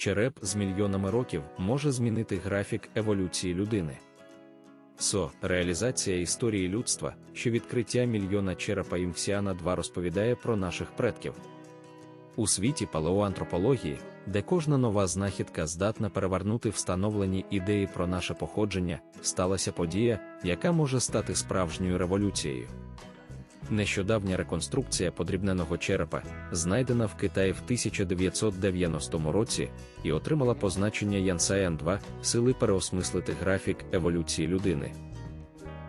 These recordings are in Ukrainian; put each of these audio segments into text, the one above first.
череп з мільйонами років може змінити графік еволюції людини. СО реалізація історії людства, що відкриття мільйона черепа Юнгсіана 2 розповідає про наших предків. У світі палеоантропології, де кожна нова знахідка здатна перевернути встановлені ідеї про наше походження, сталася подія, яка може стати справжньою революцією. Нещодавня реконструкція подрібненого черепа, знайдена в Китаї в 1990 році, і отримала позначення Янсаян 2 сили переосмислити графік еволюції людини.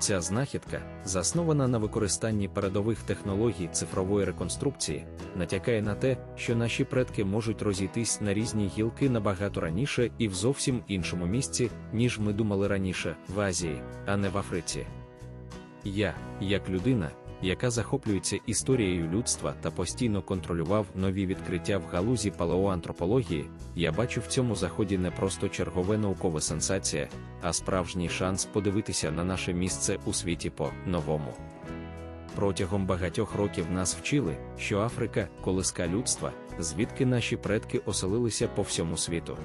Ця знахідка, заснована на використанні передових технологій цифрової реконструкції, натякає на те, що наші предки можуть розійтись на різні гілки набагато раніше і в зовсім іншому місці, ніж ми думали раніше, в Азії, а не в Африці. Я, як людина, яка захоплюється історією людства та постійно контролював нові відкриття в галузі палеоантропології, я бачу в цьому заході не просто чергове наукове сенсація, а справжній шанс подивитися на наше місце у світі по-новому. Протягом багатьох років нас вчили, що Африка колиска людства, звідки наші предки оселилися по всьому світу.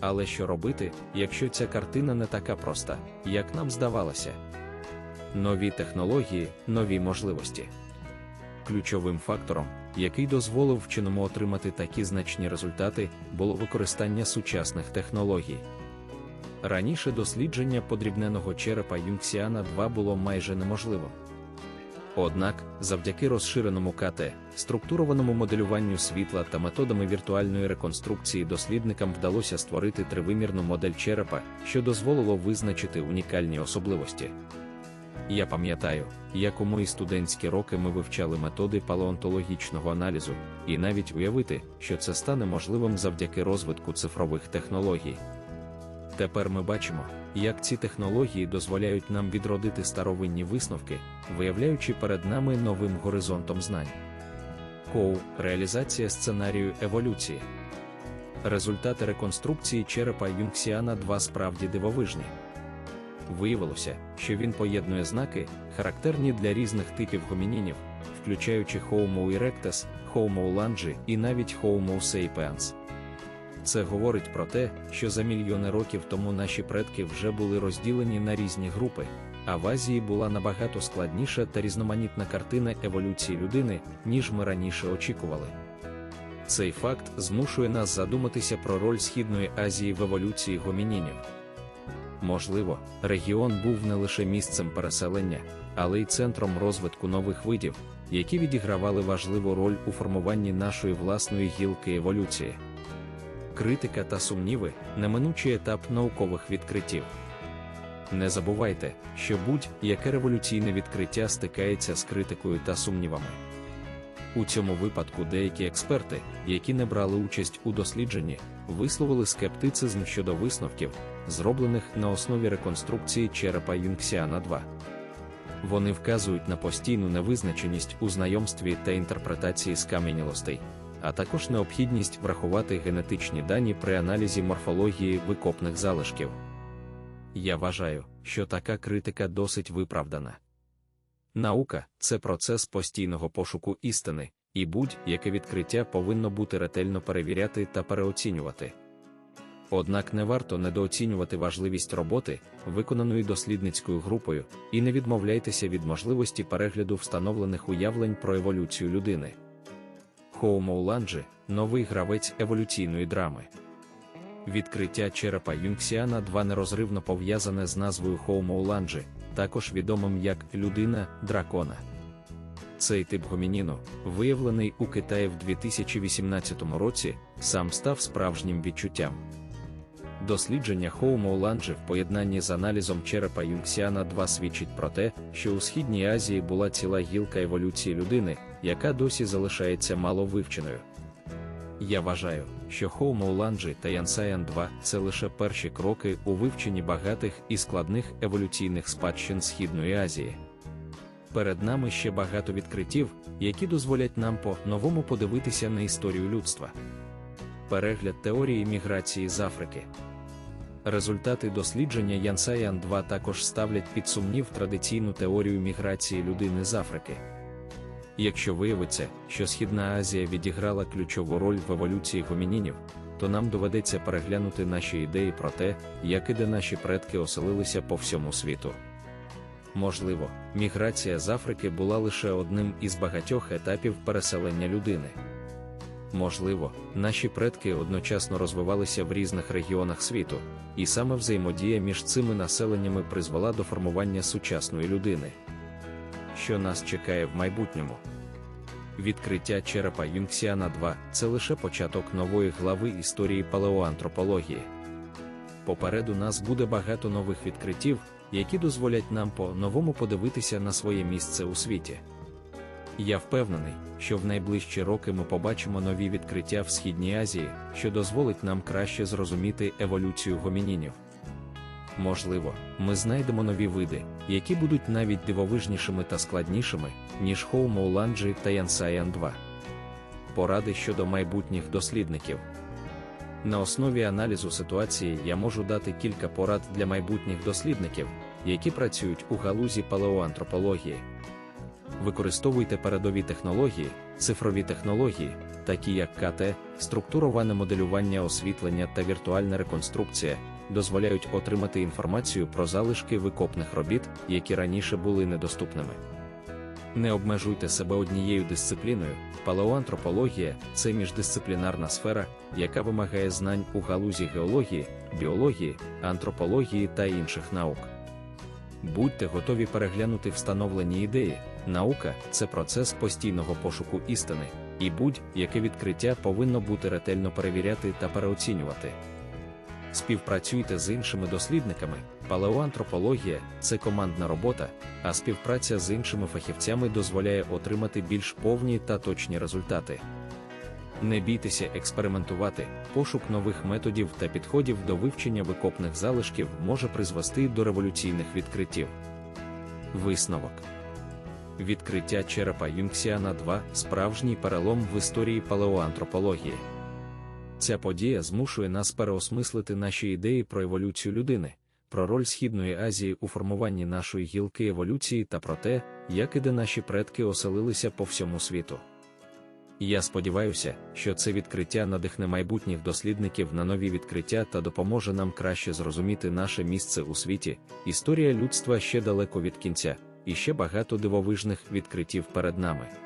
Але що робити, якщо ця картина не така проста, як нам здавалося? Нові технології, нові можливості. Ключовим фактором, який дозволив вченому отримати такі значні результати, було використання сучасних технологій. Раніше дослідження подрібненого черепа Юнгсіана 2 було майже неможливим. Однак, завдяки розширеному КТ, структурованому моделюванню світла та методами віртуальної реконструкції дослідникам вдалося створити тривимірну модель черепа, що дозволило визначити унікальні особливості. Я пам'ятаю, як у мої студентські роки ми вивчали методи палеонтологічного аналізу, і навіть уявити, що це стане можливим завдяки розвитку цифрових технологій. Тепер ми бачимо, як ці технології дозволяють нам відродити старовинні висновки, виявляючи перед нами новим горизонтом знань. Коу реалізація сценарію еволюції. Результати реконструкції черепа Юнгсіана 2 справді дивовижні. Виявилося, що він поєднує знаки, характерні для різних типів гомінінів, включаючи Homo erectus, Homo langi і навіть Homo sapiens. Це говорить про те, що за мільйони років тому наші предки вже були розділені на різні групи, а в Азії була набагато складніша та різноманітна картина еволюції людини, ніж ми раніше очікували. Цей факт змушує нас задуматися про роль Східної Азії в еволюції гомінінів. Можливо, регіон був не лише місцем переселення, але й центром розвитку нових видів, які відігравали важливу роль у формуванні нашої власної гілки еволюції. Критика та сумніви неминучий етап наукових відкриттів. Не забувайте, що будь-яке революційне відкриття стикається з критикою та сумнівами. У цьому випадку деякі експерти, які не брали участь у дослідженні, висловили скептицизм щодо висновків, зроблених на основі реконструкції черепа Юнгсіана 2. Вони вказують на постійну невизначеність у знайомстві та інтерпретації скам'янілостей, а також необхідність врахувати генетичні дані при аналізі морфології викопних залишків. Я вважаю, що така критика досить виправдана. Наука це процес постійного пошуку істини, і будь-яке відкриття повинно бути ретельно перевіряти та переоцінювати. Однак не варто недооцінювати важливість роботи, виконаної дослідницькою групою, і не відмовляйтеся від можливості перегляду встановлених уявлень про еволюцію людини. Хоумо Ланджі новий гравець еволюційної драми. Відкриття черепа Юнгсіана 2 нерозривно пов'язане з назвою Хоумо Ланджі, також відомим як людина дракона. Цей тип гомініну, виявлений у Китаї в 2018 році, сам став справжнім відчуттям. Дослідження Хоумо Ланджі в поєднанні з аналізом черепа Юнгсіана 2 свідчить про те, що у Східній Азії була ціла гілка еволюції людини, яка досі залишається мало вивченою. Я вважаю, що Langi та Янсаян 2 це лише перші кроки у вивченні багатих і складних еволюційних спадщин Східної Азії. Перед нами ще багато відкриттів, які дозволять нам по-новому подивитися на історію людства. Перегляд теорії міграції з Африки. Результати дослідження Янсаян 2 також ставлять під сумнів традиційну теорію міграції людини з Африки. Якщо виявиться, що Східна Азія відіграла ключову роль в еволюції гомінінів, то нам доведеться переглянути наші ідеї про те, як і де наші предки оселилися по всьому світу. Можливо, міграція з Африки була лише одним із багатьох етапів переселення людини. Можливо, наші предки одночасно розвивалися в різних регіонах світу, і саме взаємодія між цими населеннями призвела до формування сучасної людини. Що нас чекає в майбутньому? Відкриття черепа Юнксіана 2 це лише початок нової глави історії палеоантропології. Попереду нас буде багато нових відкриттів, які дозволять нам по-новому подивитися на своє місце у світі. Я впевнений, що в найближчі роки ми побачимо нові відкриття в Східній Азії, що дозволить нам краще зрозуміти еволюцію гомінінів. Можливо, ми знайдемо нові види, які будуть навіть дивовижнішими та складнішими, ніж Хоумоуланджі та Янсаян 2. Поради щодо майбутніх дослідників. На основі аналізу ситуації я можу дати кілька порад для майбутніх дослідників, які працюють у галузі палеоантропології. Використовуйте передові технології, цифрові технології, такі як КТ, структуроване моделювання освітлення та віртуальна реконструкція, дозволяють отримати інформацію про залишки викопних робіт, які раніше були недоступними. Не обмежуйте себе однією дисципліною. Палеоантропологія це міждисциплінарна сфера, яка вимагає знань у галузі геології, біології, антропології та інших наук. Будьте готові переглянути встановлені ідеї. Наука це процес постійного пошуку істини, і будь-яке відкриття повинно бути ретельно перевіряти та переоцінювати. Співпрацюйте з іншими дослідниками. Палеоантропологія це командна робота, а співпраця з іншими фахівцями дозволяє отримати більш повні та точні результати. Не бійтеся експериментувати, пошук нових методів та підходів до вивчення викопних залишків може призвести до революційних відкриттів. Висновок Відкриття черепа Юнксіана 2 справжній перелом в історії палеоантропології. Ця подія змушує нас переосмислити наші ідеї про еволюцію людини, про роль Східної Азії у формуванні нашої гілки еволюції та про те, як і де наші предки оселилися по всьому світу. Я сподіваюся, що це відкриття надихне майбутніх дослідників на нові відкриття та допоможе нам краще зрозуміти наше місце у світі. Історія людства ще далеко від кінця, і ще багато дивовижних відкриттів перед нами.